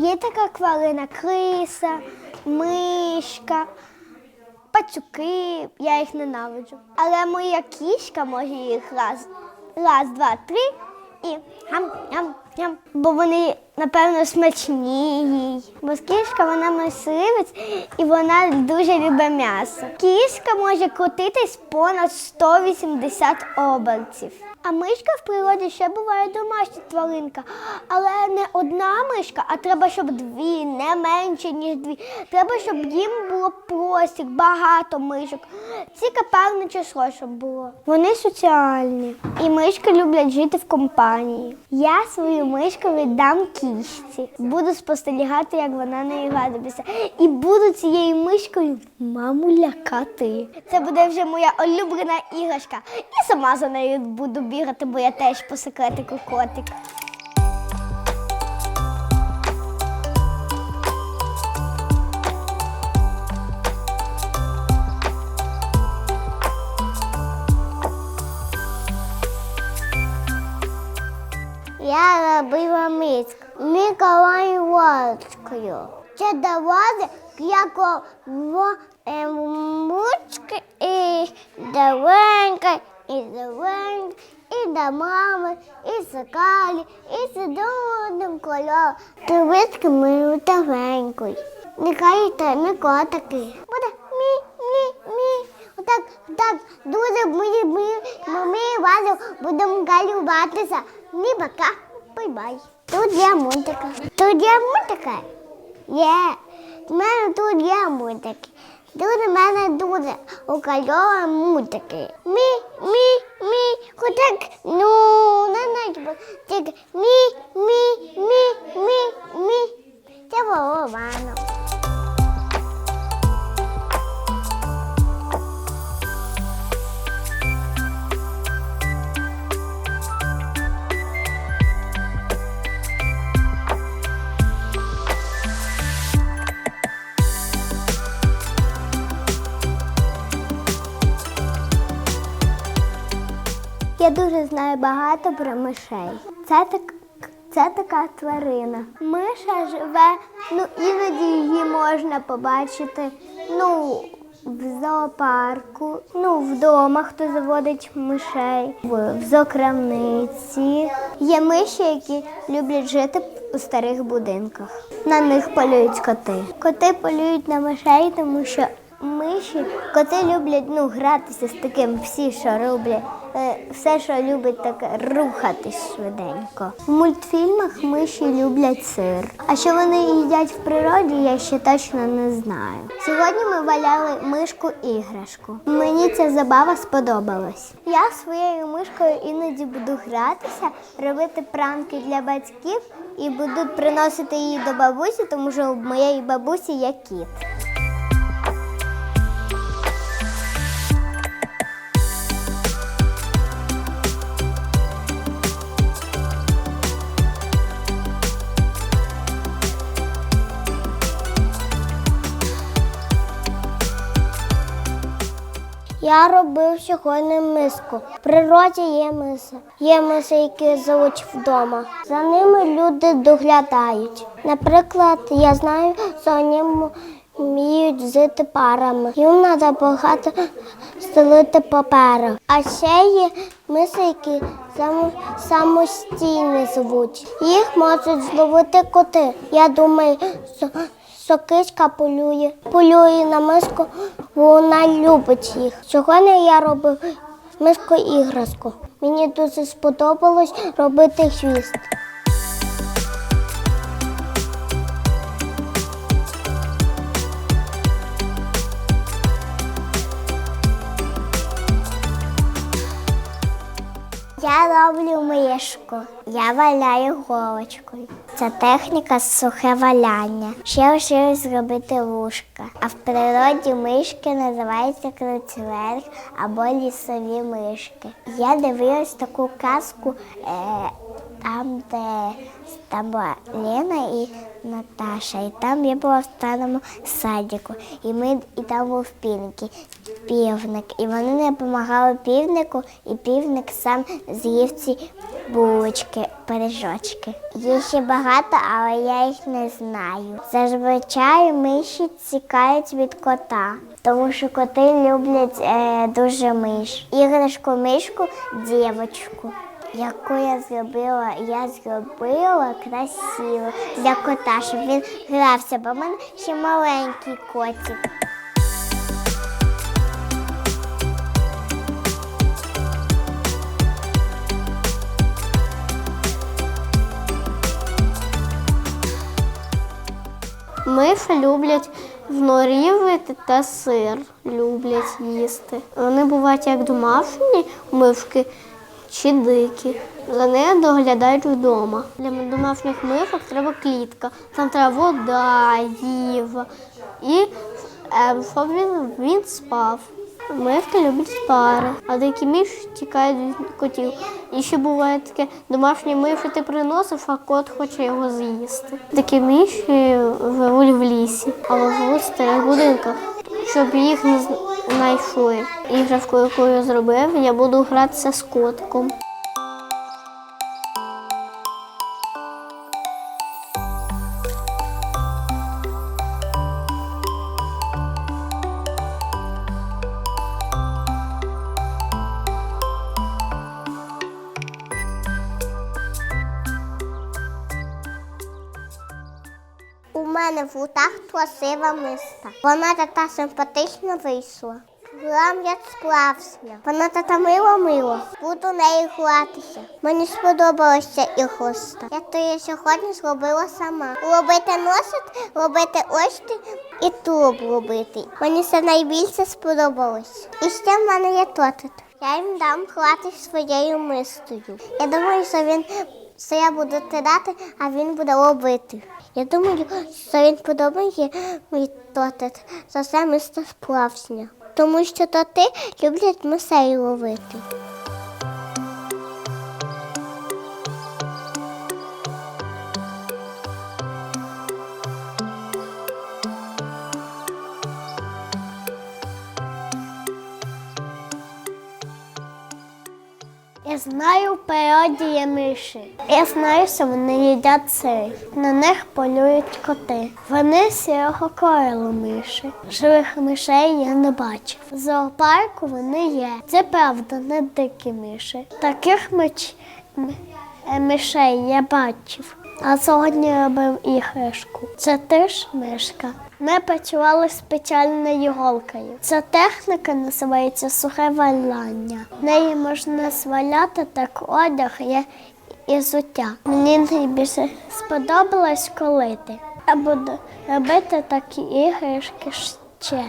така тварина криса, мишка, пацюки. Я їх ненавиджу. Але моя кішка може їх раз, раз, два, три і гам, гам, гам. Бо вони, напевно, смачні їй. Бо кішка вона мисливець і вона дуже любить м'ясо. Кішка може крутитись понад 180 обертів. А мишка в природі ще буває домашня тваринка. Але не одна мишка, а треба, щоб дві, не менше, ніж дві. Треба, щоб їм було простір, багато мишок. Цікаве число, щоб було. Вони соціальні. І мишки люблять жити в компанії. Я свою мишку віддам кішці. Буду спостерігати, як вона нею гратиметься. І буду цією мишкою маму лякати. Це буде вже моя улюблена іграшка. І сама за нею буду бігати, бо я теж по секретику котик. Я робила миску Миколаю. Це давали як в мучки і давенька, і давенька, і до мами, і сакалі, і одним кольором. Тривитки ми давенькою. Нехай та не котики. Буде мі, мі, мі. Отак, так, дуже ми, ми, ми, разом будемо галюватися. Ні, пока, бай-бай. Тут є мультика. Тут є мультика. Є. У мене тут є мультики. У мене дуже укольові мультики. Мі, мі, мі. Отак, ну, не знаю, тільки мі, мі, мі, мі, мі. Це було рано. Я дуже знаю багато про мишей. Це так. Це така тварина. Миша живе, ну іноді її можна побачити ну, в зоопарку, ну, вдома, хто заводить мишей, в, зокрамниці. Є миші, які люблять жити у старих будинках. На них полюють коти. Коти полюють на мишей, тому що Миші, коти люблять ну, гратися з таким всі, що роблять. Е, Все, що любить таке рухатись швиденько. В мультфільмах миші люблять сир. А що вони їдять в природі, я ще точно не знаю. Сьогодні ми валяли мишку іграшку. Мені ця забава сподобалась. Я своєю мишкою іноді буду гратися, робити пранки для батьків і буду приносити її до бабусі, тому що у моєї бабусі є кіт. Я робив сьогодні миску. В природі є миси. Є миси, які живуть вдома. За ними люди доглядають. Наприклад, я знаю, що вони вміють жити парами. Їм треба багато стелити паперу. А ще є миси, які само- самостійно живуть. Їх можуть зловити коти. Я думаю, що що полює, полює на миску, вона любить їх. Сьогодні я робив миску іграшку. Мені дуже сподобалось робити хвіст. Я роблю мишку. Я валяю голочкою. Це техніка сухе валяння. Ще вчилась зробити вушка. А в природі мишки називаються крицверг або лісові мишки. Я дивилась таку казку, е, там, де там була Лена і Наташа, і там я була в старому садіку. І ми і там був півник, півник. І вони не допомагали півнику, і півник сам з'їв ці булочки, пиріжочки. Є ще багато, але я їх не знаю. Зазвичай миші тікають від кота, тому що коти люблять е, дуже миш. Іграшку мишку дівочку. Яку я зробила, я зробила красиво для кота, щоб він грався, бо в мене ще маленький котик. Миші люблять в та сир люблять їсти. Вони бувають як домашні мишки чи дикі. За нею доглядають вдома. Для домашніх мишок треба клітка. Там треба вода, їжа. І е, щоб він, він спав. Мишки люблять пари, а деякі миші тікають від котів. І ще буває таке, домашні миші ти приносиш, а кот хоче його з'їсти. Такі миші живуть в лісі, або живуть в старих будинках. Щоб їх не знайшли. Іграшку, яку я зробив, я буду гратися з котком. Мене в руках красива миста. Вона така симпатична вийшла. Грам як сплався. Вона така мило мило. Буду нею гратися. Мені сподобалася іграшка. Я то її сьогодні зробила сама. Робити носик, робити очі і тулуб робити. Мені це найбільше сподобалось. І ще в мене є тотит. Я їм дам грати своєю мистою. Я думаю, що він що я буду кидати, а він буде робити. Я думаю, що він подобає мій тотет. За це місце справжнє. Тому що тоти люблять мисей ловити. Я знаю, є миші. Я знаю, що вони їдять цей. На них полюють коти. Вони сірого кольору миші. Живих мишей я не бачив. В зоопарку вони є. Це правда, не дикі миші. Таких мич... е, мишей я бачив. А сьогодні робив іграшку. Це теж мишка. Ми працювали спеціальною голкою. Ця техніка називається сухе валяння. Неї можна сваляти так одяг і, взуття. Мені найбільше сподобалось колити. Я буду робити такі іграшки ще.